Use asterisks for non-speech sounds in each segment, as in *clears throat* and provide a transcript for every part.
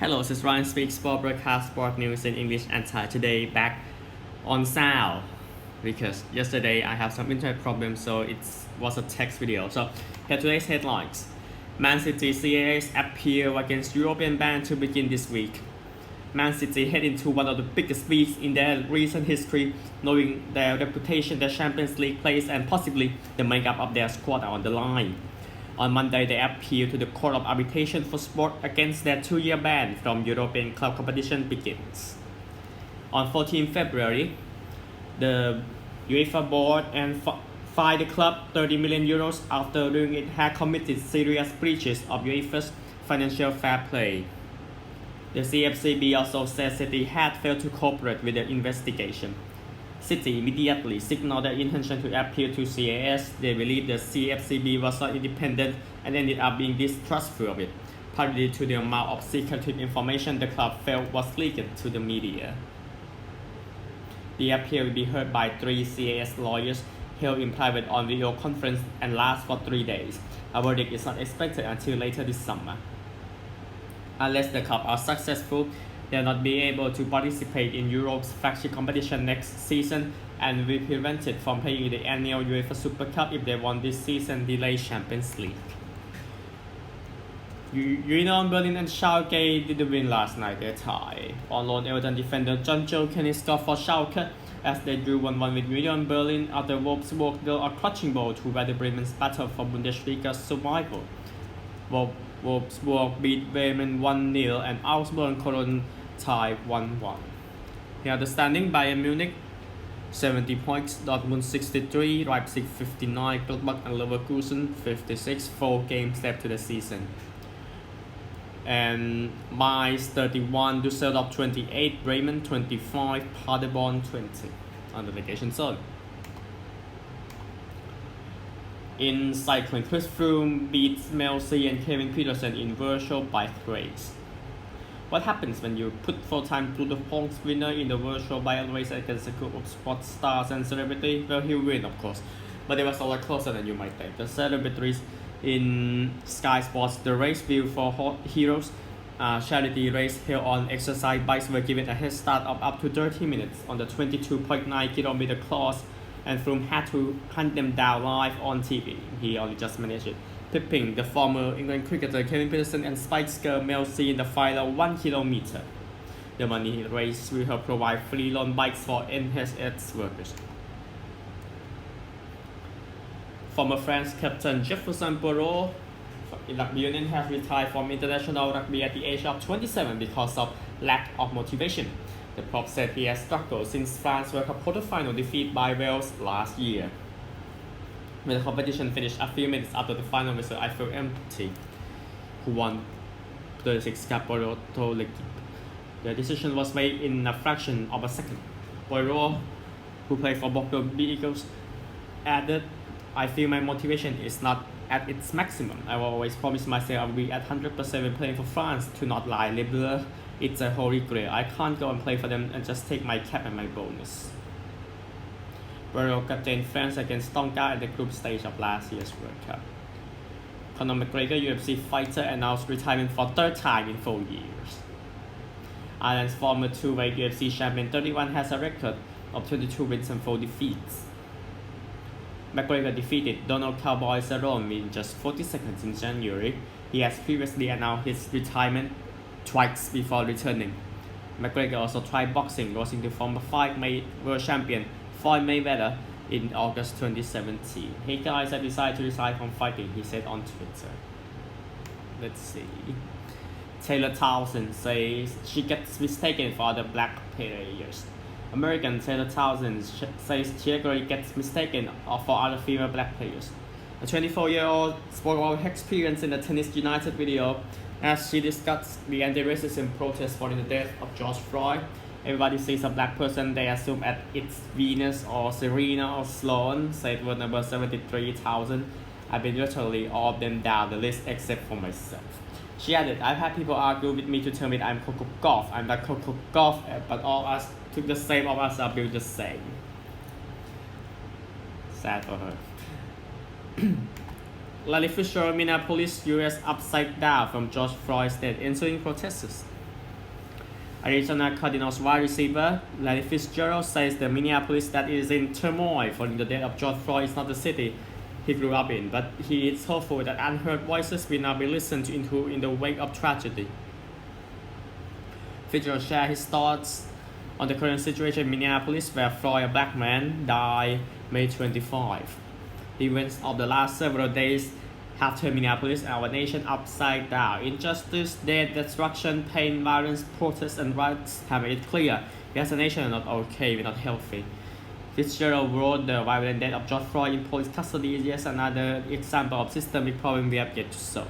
Hello, this is Ryan Speak Sport Broadcast Sport News in English and Thai. Today back on sound because yesterday I have some internet problems, so it was a text video. So here today's headlines: Man City CAS appeal against European ban to begin this week. Man City head into one of the biggest weeks in their recent history, knowing their reputation, their Champions League place, and possibly the makeup of their squad are on the line. On Monday, they appealed to the Court of Arbitration for Sport against their two-year ban from European club competition begins. On 14 February, the UEFA board and fined the club 30 million euros after doing it had committed serious breaches of UEFA's financial fair play. The CFCB also said City had failed to cooperate with the investigation. City immediately signaled their intention to appeal to CAS. They believed the CFCB was not independent and ended up being distrustful of it, partly due to the amount of secretive information the club felt was leaked to the media. The appeal will be heard by three CAS lawyers held in private on video conference and last for three days. A verdict is not expected until later this summer. Unless the club are successful, they'll not be able to participate in Europe's flagship competition next season and will be prevented from playing the annual UEFA Super Cup if they won this season delay Champions League. Union Berlin and Schalke did win last night. They tie. On loan Everton defender John Joe Kenny scored for Schalke as they drew 1-1 with Union Berlin after Wolfsburg dealt a clutching ball to Werder Bremen's battle for Bundesliga survival. Wolf- Wolfsburg beat Bremen 1-0 and Augsburg Cologne tied 1-1. Here the standing Bayern Munich 70 points, Dortmund 63, Leipzig 59, Gladbach and Leverkusen 56, four games left to the season. And Mainz 31, Düsseldorf 28, Bremen 25, Paderborn 20 on the relegation zone. In cycling, Chris Froome beats Mel C and Kevin Peterson in virtual bike race. What happens when you put de France winner in the virtual bike race against a group of sports stars and celebrities? Well, he'll win, of course, but it was a lot closer than you might think. The celebrities in Sky Sports, the race view for Heroes uh, charity race held on exercise bikes were given a head start of up to 30 minutes on the 22.9 kilometer course and Froome had to hunt them down live on TV. He only just managed it, tipping the former England cricketer Kevin Peterson and Spice Girl Mel C in the final one kilometer. The money raised will help provide free loan bikes for NHS workers. Former France captain Jefferson Burrow rugby union has retired from international rugby at the age of 27 because of lack of motivation. The prop said he has struggled since France World Cup quarterfinal defeat by Wales last year. When the competition finished a few minutes after the final whistle, I felt empty. Who won 36 Caporto L'Equipe. The decision was made in a fraction of a second. Poirot, who played for Bordeaux Eagles, added, I feel my motivation is not at its maximum. I will always promise myself I will be at 100% when playing for France to not lie. Bleu, it's a holy grail. I can't go and play for them and just take my cap and my bonus. Burrow captained France against Tonga at the group stage of last year's World Cup. Conor McGregor, UFC fighter, announced retirement for third time in four years. Ireland's former two-weight UFC champion 31 has a record of 22 wins and 4 defeats. McGregor defeated Donald Cowboy Cerrone in just 40 seconds in January. He has previously announced his retirement twice before returning. McGregor also tried boxing, losing to former five May world champion Floyd Mayweather in August 2017. Hey guys, I decided to resign from fighting, he said on Twitter. Let's see. Taylor Townsend says she gets mistaken for other black players. American Taylor Townsend says regularly gets mistaken for other female black players. A 24-year-old spoke about her experience in the Tennis United video as she discussed the anti-racism protest following the death of George Floyd. Everybody sees a black person, they assume at it's Venus or Serena or Sloan, said word number 73,000. I've been literally all of them down the list except for myself. She added, I've had people argue with me to tell me that I'm Coco Golf. I'm not Coco Golf, eh, but all us took the same of us are built the same. Sad for her. *clears throat* Larry Fisher, Minneapolis, US upside down from George Floyd's death, ensuing protests. Arizona Cardinals wide receiver Larry Fitzgerald says the Minneapolis that is in turmoil following the death of George Floyd is not the city he grew up in, but he is hopeful that unheard voices will now be listened to in the wake of tragedy. Fitzgerald shared his thoughts on the current situation in Minneapolis, where Floyd, a black man, died May 25. Events of the last several days have turned Minneapolis and our nation upside down. Injustice, death, destruction, pain, violence, protests, and riots have made it clear we as a nation are not okay, we're not healthy. Fitzgerald wrote the violent death of George Floyd in police custody is yet another example of systemic problem we have yet to solve.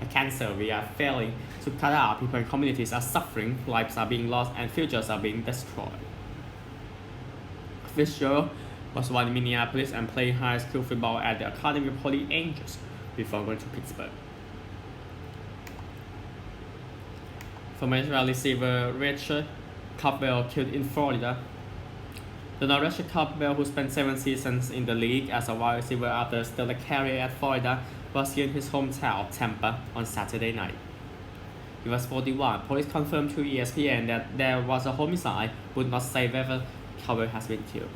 A cancer we are failing to cut out, people and communities are suffering, lives are being lost, and futures are being destroyed. Fitzgerald was born in Minneapolis and played high school football at the Academy of Holy Angels before going to Pittsburgh. Former Israeli receiver Richard Cupwell killed in Florida. Donald Richard Cupwell, who spent seven seasons in the league as a wide receiver after still a career at Florida, was here in his hometown, Tampa, on Saturday night. He was 41. Police confirmed to ESPN that there was a homicide, but not say whether Cowell has been killed.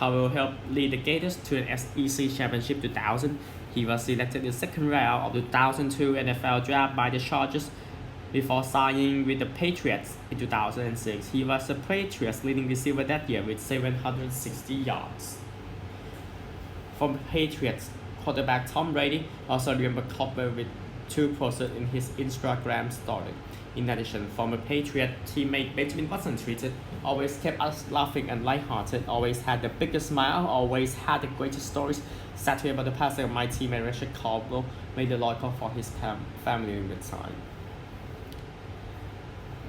Cowell helped lead the Gators to an SEC Championship 2000. He was selected in the second round of the 2002 NFL Draft by the Chargers before signing with the Patriots in 2006. He was the Patriots' leading receiver that year with 760 yards. From Patriots, quarterback Tom Brady also remembered Copper with two posts in his Instagram story. In addition, former Patriot teammate Benjamin Watson tweeted, always kept us laughing and lighthearted, always had the biggest smile, always had the greatest stories. Sad to hear about the passing of my teammate Richard Caldwell, made the Lord for his fam- family in the time.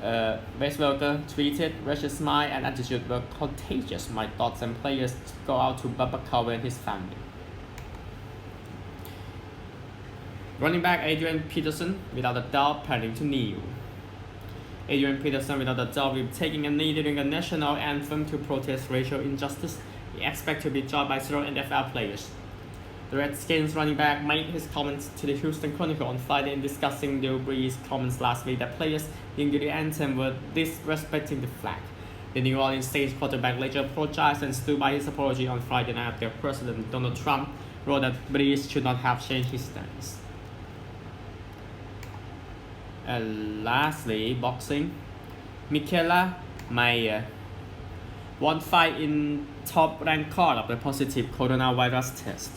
Uh, Wes Welker tweeted, Richard's smile and attitude were contagious. My thoughts and prayers go out to Bubba Cowell and his family. Running back Adrian Peterson, without a doubt, planning to kneel. Adrian Peterson, without a doubt, will be taking a knee during the national anthem to protest racial injustice. He expects to be joined by several NFL players. The Redskins running back made his comments to the Houston Chronicle on Friday in discussing Drew Brees' comments last week that players during the anthem were disrespecting the flag. The New Orleans Saints quarterback later apologized and stood by his apology on Friday night after President Donald Trump wrote that Brees should not have changed his stance. And lastly, boxing. Michaela Mayer won fight in top ranked court of the positive coronavirus test.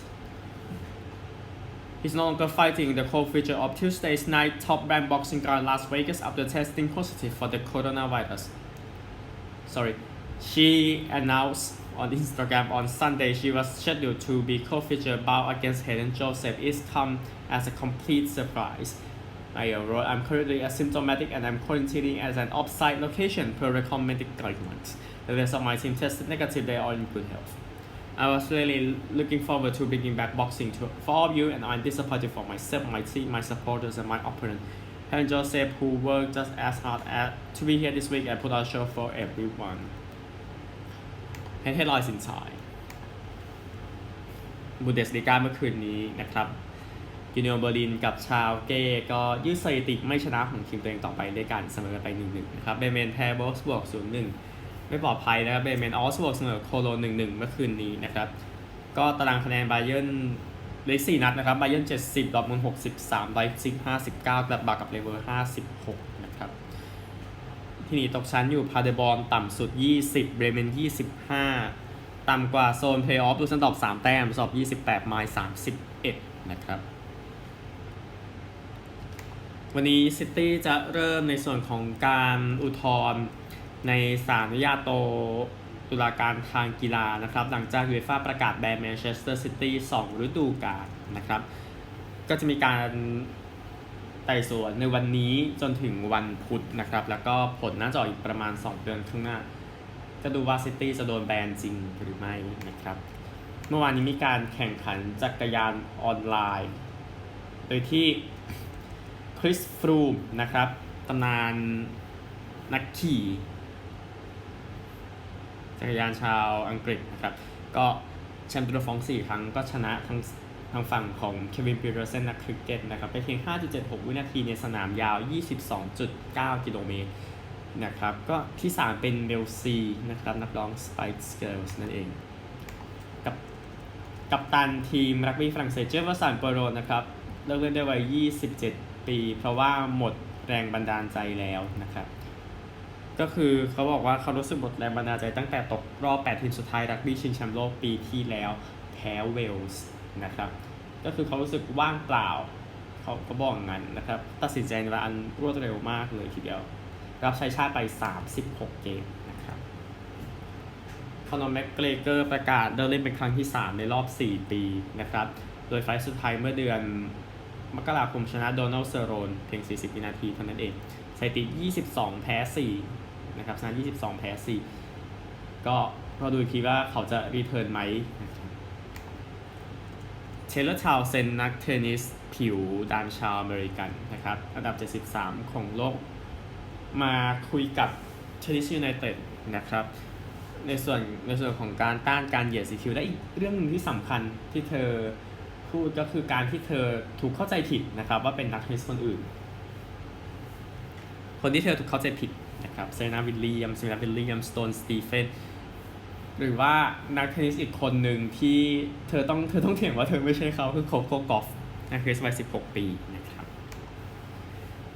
He's no longer fighting in the co-feature of Tuesday's night top ranked boxing card Las Vegas after testing positive for the coronavirus. Sorry, she announced on Instagram on Sunday she was scheduled to be co-feature bout against Helen Joseph. It's come as a complete surprise. I wrote, I'm currently asymptomatic and I'm quarantining at an off-site location per recommended guidelines. The rest of my team tested negative, they are in good health. I was really looking forward to bringing back boxing to, for all of you and I'm disappointed for myself, my team, my supporters and my opponent. Helen Joseph who worked just as hard at, to be here this week and put on a show for everyone. Headlines in Thai บุนเดสลีกาเมื่อคืนนี้นะครับ ยูเนียเบอร์ลินกับชาวเก้ก็ยืดสถิติไม่ชนะของทีมตัวเองต่อไปด้วยกันเสมอกันไป 1-1 นะครับเบเมนแพ้บอสบวก0-1 ไม่ปลอดภัยนะครับเบเมนออสบวกเสมอโคโล 1-1 เมื่อคืนนี้นะครับ ก็ตารางคะแนนไบเยนเลข4นัดนะครับไบเยร์น70ดอร์ทมุนด์63ไลฟ์ซิก59กลับบากับเลเวอร์56นะครับ ที่นี่ตกชั้นอยู่พาเดบอลต่ำสุด20เบรเมน25ต่ำกว่าโซนเพลย์ออฟดูสันตอบ3แต้มสอบ28ไมล์31นะครับ วันนี้ซิตี้จะเริ่มในส่วนของการอุทธรณ์ในศาลญาโตตุลาการทางกีฬานะครับ หลังจากยูเอฟ่าประกาศแบนแมนเชสเตอร์ซิตี้2ฤดูกาลนะครับ ก็จะมีการไต่สวนในวันนี้จนถึงวันพุธนะครับ แล้วก็ผลน่าจะออกอีกประมาณ 2 เดือนข้างหน้า จะดูว่าซิตี้จะโดนแบนจริงหรือไม่นะครับ เมื่อวานนี้มีการแข่งขันจักรยานออนไลน์ โดยที่ ริสฟรูมนะครับตำนานนักขี่จักรยานชาวอังกฤษนะครับ ก็แชมป์ตัวฟอง4ครั้งก็ชนะทางทางฝั่งของเควินปีเตอร์เซนนักคริกเก็ตนะครับไปเพียง 5.76 วินาทีในสนามยาว 22.9 กิโลเมตรนะครับก็ที่ 3 เป็นเบลซีนะครับนักร้อง Spice Girls นั่นเอง กับกัปตันทีมรักบี้ฝรั่งเศสเจฟเฟอร์สันโปโรนะครับเลิกเล่นได้วัย 27 ปี เพราะว่าหมดแรงบันดาลใจแล้วนะครับก็คือเขาบอกว่าเขารู้สึกหมดแรงบันดาลใจตั้งแต่ตกรอบ 8 ทีมสุดท้ายรักบี้ชิงแชมป์โลกปีที่แล้วแพ้เวลส์นะครับก็คือเขารู้สึกว่างเปล่าเขาเขาบอกงั้นนะครับตัดสินใจในเวลาอันรวดเร็วมากเลยทีเดียว รับใช้ชาติไป 36 เกมนะครับคอนอร์แม็กเกรเกอร์ประกาศเดินเล่นเป็นครั้งที่ 3 ในรอบ 4 ปีนะครับโดยไฟล์สุดท้ายเมื่อเดือน มกราคมชนะโดนัลด์เซโรนเพียง 40 วินาทีเท่านั้นเองสถิติ 22 แพ้ 4 นะครับชนะ 22 แพ้ 4 ก็รอดูอีกทีว่าเขาจะรีเทิร์นไหมเชลเลอร์ชาวเซนนักเทนนิสผิวดานชาวอเมริกันนะครับอันดับ 73 ของโลก มาคุยกับเชลซียูไนเต็ดนะครับในส่วนในส่วนของการต้านการเหยียดสีคิวและอีกเรื่องหนึ่งที่สำคัญที่เธอ พูดก็คือการที่เธอถูกเข้าใจผิดนะครับ ว่าเป็นนักเทนนิสคนอื่น คนที่เธอถูกเข้าใจผิดนะครับเซนาวิลเลียมเซนาวิลเลียมสโตนสตีเฟนหรือว่านักเทนนิสอีกคนหนึ่งที่เธอต้องเธอต้องเถียงว่าเธอไม่ใช่เขาคือโคโคกอฟนักเทนนิสวัย16 ปีนะครับ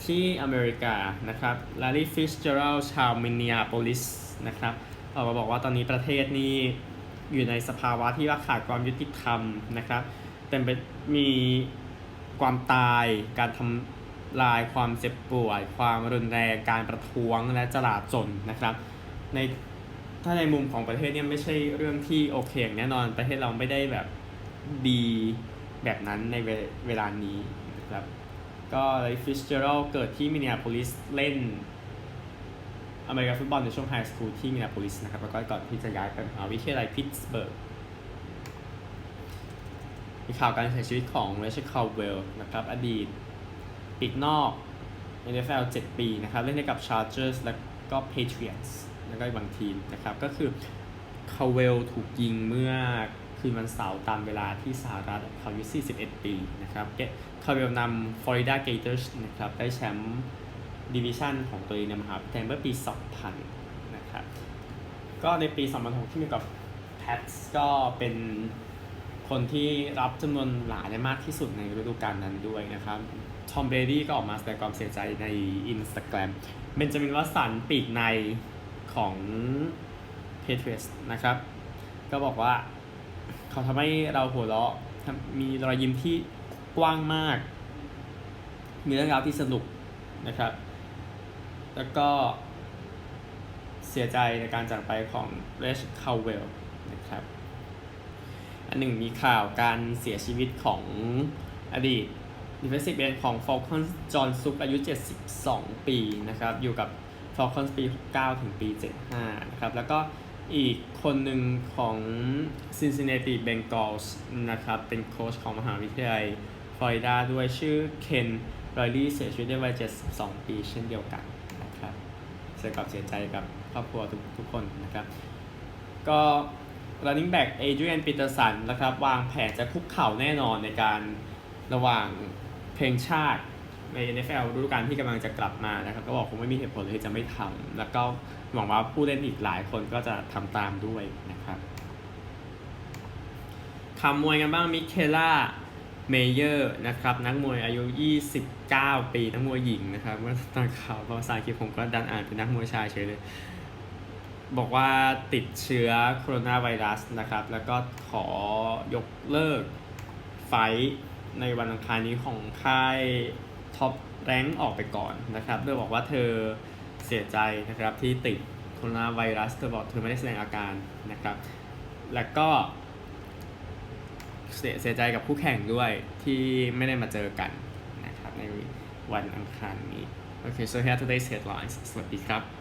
ที่อเมริกานะครับลารีฟิชเจอรัลชาวมินเนีอาโพลิสนะครับออกมาบอกว่าตอนนี้ประเทศนี้อยู่ในสภาวะที่ว่าขาดความยุติธรรมนะครับ เต็มไปมีความตายการทำลายความเจ็บป่วย ความรุนแรงการประท้วงและจลาจลนะครับ ในถ้าในมุมของประเทศเนี่ยไม่ใช่เรื่องที่โอเคแน่นอนประเทศเราไม่ได้แบบดีแบบนั้นในเวเวลานี้นะครับ ก็ไลฟิชเจอรัลเกิดที่มิน n าโพลิสเล่นอเมริกันฟุตบอลในช่วงไฮสคูลที่มิน n าโพลิสนะครับแล้วก็ก่อนที่จะย้ายไปมหาวิทยาลัยพิตสเบิร์ก มีข่าวการเสียชีวิตของเรชคาเวลนะครับอดีตปีกนอก NFL 7 ปีนะครับ เล่นให้กับ Chargers แล้วก็ Patriots แล้วก็อีกบางทีมนะครับ ก็คือคาเวลถูกยิงเมื่อคืนวันเสาร์ตามเวลาที่สหรัฐเขาอายุ 41 ปีนะครับเกคาเวลนำ Florida Gators นะครับ ได้แชมป์ดิวิชันของตัวเองในมหาวิทยาลัยเมื่อปี 2000 นะครับ ก็ในปี 2006 ที่มีกับ Pats ก็เป็น คนที่รับจำนวนหลาได้มากที่สุดในฤดูกาลนั้นด้วยนะครับทอมเบรดี้ก็ออกมาแสดงความเสียใจใน Instagram เบนจามินวัสันปีกในของ Patriots นะครับ ก็บอกว่าเขาทำให้เราหัวเราะมีรอยยิ้มที่กว้างมาก มีเรื่องราวที่สนุกนะครับ แล้วก็เสียใจในการจากไปของเรชคาเวลนะครับ อันหนึ่งมีข่าวการเสียชีวิตของอดีต defensive end ของ Falcons จอห์นซุกอายุ 72 ปีนะครับ อยู่กับ Falcons ปี 69 ถึงปี 75 นะครับ แล้วก็อีกคนหนึ่งของ Cincinnati Bengals นะครับ เป็นโค้ชของมหาวิทยาลัยฟลอริดาด้วยชื่อเคนรอยลี่เสียชีวิตด้วัย 72 ปีเช่นเดียวกันนะครับแสดงความเสียใจกับครอบครัวทุกทุกคนนะครับ ก็ running back Adrian Peterson นะครับ วางแผนจะคุกเข่าแน่นอนในการระหว่างเพลงชาติใน NFL ฤดูกาลที่กำลังจะกลับมานะครับ ก็บอกคงไม่มีเหตุผลเลยที่จะไม่ทำแล้วก็หวังว่าผู้เล่นอีกหลายคนก็จะทำตามด้วยนะครับคำมวยกันบ้างมิเคล่าเมเยอร์นะครับนักมวยอายุ 29 ปี นักมวยหญิงนะครับเมื่อตอนข่าวภาษาอังกฤษผมก็ดันอ่านเป็นนักมวยชายเฉยเลย บอกว่าติดเชื้อโคโรนาไวรัสนะครับ แล้วก็ขอยกเลิกไฟท์ในวันอังคารนี้ของค่ายท็อปแรงออกไปก่อนนะครับโดยบอกว่าเธอเสียใจนะครับที่ติดโคโรนาไวรัสเธอบอกเธอไม่ได้แสดงอาการนะครับ แล้วก็เสียเสียใจกับคู่แข่งด้วยที่ไม่ได้มาเจอกันนะครับในวันอังคารนี้โอเค so here today's headlines สวัสดีครับ